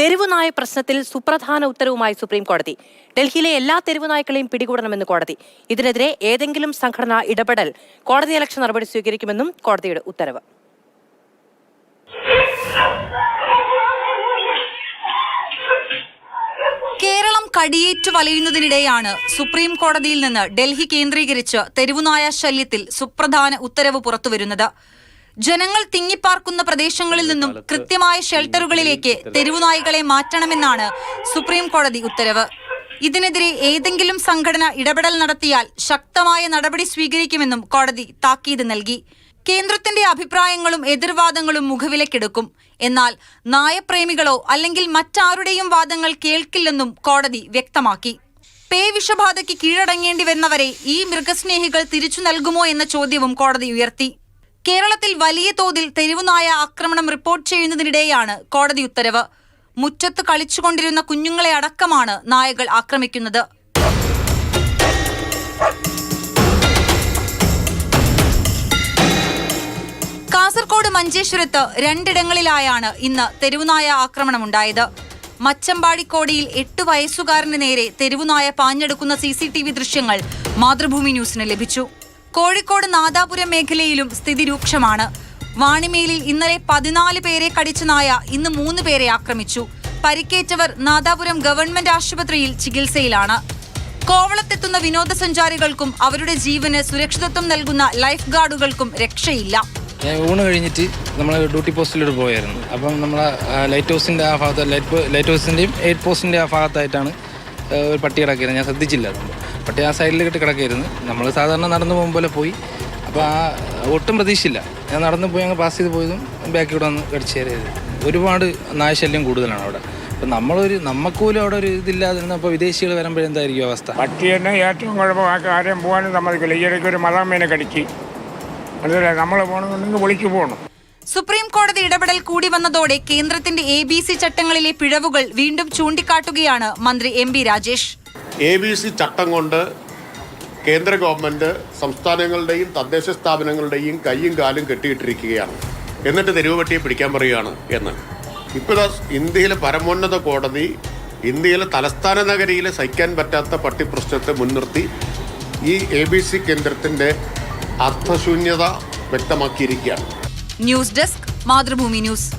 തെരുവുനായ പ്രശ്നത്തിൽ സുപ്രധാന ഉത്തരവുമായി സുപ്രീം കോടതി. ഡൽഹിയിലെ എല്ലാ തെരുവുനായ്ക്കളെയും പിടികൂടണമെന്ന് കോടതി. ഇതിനെതിരെ ഏതെങ്കിലും സംഘടന ഇടപെടൽ കോടതി അലക്ഷ്യ നടപടി സ്വീകരിക്കുമെന്നും കോടതിയുടെ ഉത്തരവ്. കേരളം കടിയേറ്റു വലയുന്നതിനിടെയാണ് സുപ്രീം കോടതിയിൽ നിന്ന് ഡൽഹി കേന്ദ്രീകരിച്ച് തെരുവുനായ ശല്യത്തിൽ സുപ്രധാന ഉത്തരവ് പുറത്തുവരുന്നത്. ജനങ്ങൾ തിങ്ങിപ്പാർക്കുന്ന പ്രദേശങ്ങളിൽ നിന്നും കൃത്യമായ ഷെൽട്ടറുകളിലേക്ക് തെരുവുനായികളെ മാറ്റണമെന്നാണ് സുപ്രീം കോടതി ഉത്തരവ്. ഇതിനെതിരെ ഏതെങ്കിലും സംഘടന ഇടപെടൽ നടത്തിയാൽ ശക്തമായ നടപടി സ്വീകരിക്കുമെന്നും കോടതി താക്കീത് നൽകി. കേന്ദ്രത്തിന്റെ അഭിപ്രായങ്ങളും എതിർവാദങ്ങളും മുഖവിലക്കെടുക്കും. എന്നാൽ നായപ്രേമികളോ അല്ലെങ്കിൽ മറ്റാരുടെയും വാദങ്ങൾ കേൾക്കില്ലെന്നും കോടതി വ്യക്തമാക്കി. പേ വിഷബാധയ്ക്ക് കീഴടങ്ങേണ്ടി വന്നവരെ ഈ മൃഗസ്നേഹികൾ തിരിച്ചു നൽകുമോ എന്ന ചോദ്യവും കോടതി ഉയർത്തി. കേരളത്തിൽ വലിയ തോതിൽ തെരുവുനായ ആക്രമണം റിപ്പോർട്ട് ചെയ്യുന്നതിനിടെയാണ് കോടതി ഉത്തരവ്. മുറ്റത്ത് കളിച്ചുകൊണ്ടിരുന്ന കുഞ്ഞുങ്ങളെ അടക്കമാണ് നായകൾ ആക്രമിക്കുന്നത്. കാസർകോട് മഞ്ചേശ്വരത്ത് രണ്ടിടങ്ങളിലായാണ് ഇന്ന് തെരുവുനായ ആക്രമണമുണ്ടായത്. മച്ചമ്പാടിക്കോടിയിൽ എട്ട് വയസ്സുകാരന് നേരെ തെരുവുനായ പാഞ്ഞെടുക്കുന്ന സി സി ടി വി ദൃശ്യങ്ങൾ മാതൃഭൂമി ന്യൂസിന് ലഭിച്ചു. കോഴിക്കോട് നാദാപുരം മേഖലയിലും സ്ഥിതി രൂക്ഷമാണ്. വാണിമേലിൽ ഇന്നലെ പതിനാല് പേരെ കടിച്ച നായ ഇന്ന് മൂന്ന് പേരെ ആക്രമിച്ചു. പരിക്കേറ്റവർ നാദാപുരം ഗവൺമെന്റ് ആശുപത്രിയിൽ ചികിത്സയിലാണ്. കോവളത്തെത്തുന്ന വിനോദസഞ്ചാരികൾക്കും അവരുടെ ജീവന് സുരക്ഷിതത്വം നൽകുന്ന ലൈഫ് ഗാർഡുകൾക്കും രക്ഷയില്ല. ഞാൻ ഊണ് കഴിഞ്ഞിട്ട് നമ്മൾ ഡ്യൂട്ടി പോസ്റ്റിലോട്ട് പോയായിരുന്നു. അപ്പം നമ്മൾ ലൈറ്റ് ഹൗസിന്റെ ആ ഭാഗത്ത് ലൈറ്റ് ലൈറ്റ് ഹൗസിന്റെയും എയ്റ്റ് പോസ്റ്റിന്റെ ആ ഭാഗത്തായിട്ടാണ് ഒരു പട്ടി കിടക്കുന്നത് ഞാൻ ശ്രദ്ധിച്ചില്ല പട്ടി ആ സൈഡിൽ കിട്ടി കിടക്കായിരുന്നു. നമ്മൾ സാധാരണ നടന്നു പോകും പോലെ പോയി. അപ്പോൾ ആ ഒട്ടും പ്രതീക്ഷയില്ല. ഞാൻ നടന്നു പോയി അങ്ങ് പാസ് ചെയ്ത് പോയതും ബാക്കി കൂടെ വന്ന് കടിച്ചു കയറിയത്. ഒരുപാട് നാശല്യം കൂടുതലാണ് അവിടെ. അപ്പം നമ്മളൊരു നമുക്കൂലും അവിടെ ഒരു ഇതില്ലാതിരുന്നപ്പോൾ വിദേശികൾ വരുമ്പോഴെന്തായിരിക്കും അവസ്ഥ? പട്ടി തന്നെ ഏറ്റവും കുഴപ്പം ആ കാര്യം പോകാനും സമ്മതിക്കില്ല. ഈ ഇടയ്ക്ക് ഒരു മതാമേനെ കടിക്ക് മനസ്സിലായി? നമ്മൾ പോകണമെന്നുണ്ടെങ്കിൽ വിളിച്ചു പോകണം. സുപ്രീം കോടതി ഇടപെടൽ കൂടി വന്നതോടെ കേന്ദ്രത്തിന്റെ എ ബി സി ചട്ടങ്ങളിലെ പിഴവുകൾ വീണ്ടും ചൂണ്ടിക്കാട്ടുകയാണ് മന്ത്രി M B Rajesh. A B C ചട്ടം കൊണ്ട് കേന്ദ്ര ഗവൺമെന്റ് സംസ്ഥാനങ്ങളുടെയും തദ്ദേശ സ്ഥാപനങ്ങളുടെയും കൈയും കാലും കെട്ടിയിട്ടിരിക്കുകയാണ്. എന്നിട്ട് തെരുവ് പട്ടിയെ പിടിക്കാൻ പറയുകയാണ് എന്ന്. ഇപ്പോൾ ഇന്ത്യയിലെ പരമോന്നത കോടതി ഇന്ത്യയിലെ തലസ്ഥാന നഗരിയിൽ സഹിക്കാൻ പറ്റാത്ത പട്ടി പ്രശ്നത്തെ മുൻനിർത്തി ഈ എ ബി സി കേന്ദ്രത്തിന്റെ അർത്ഥശൂന്യത വ്യക്തമാക്കിയിരിക്കുകയാണ്. News desk Mathrubhumi news.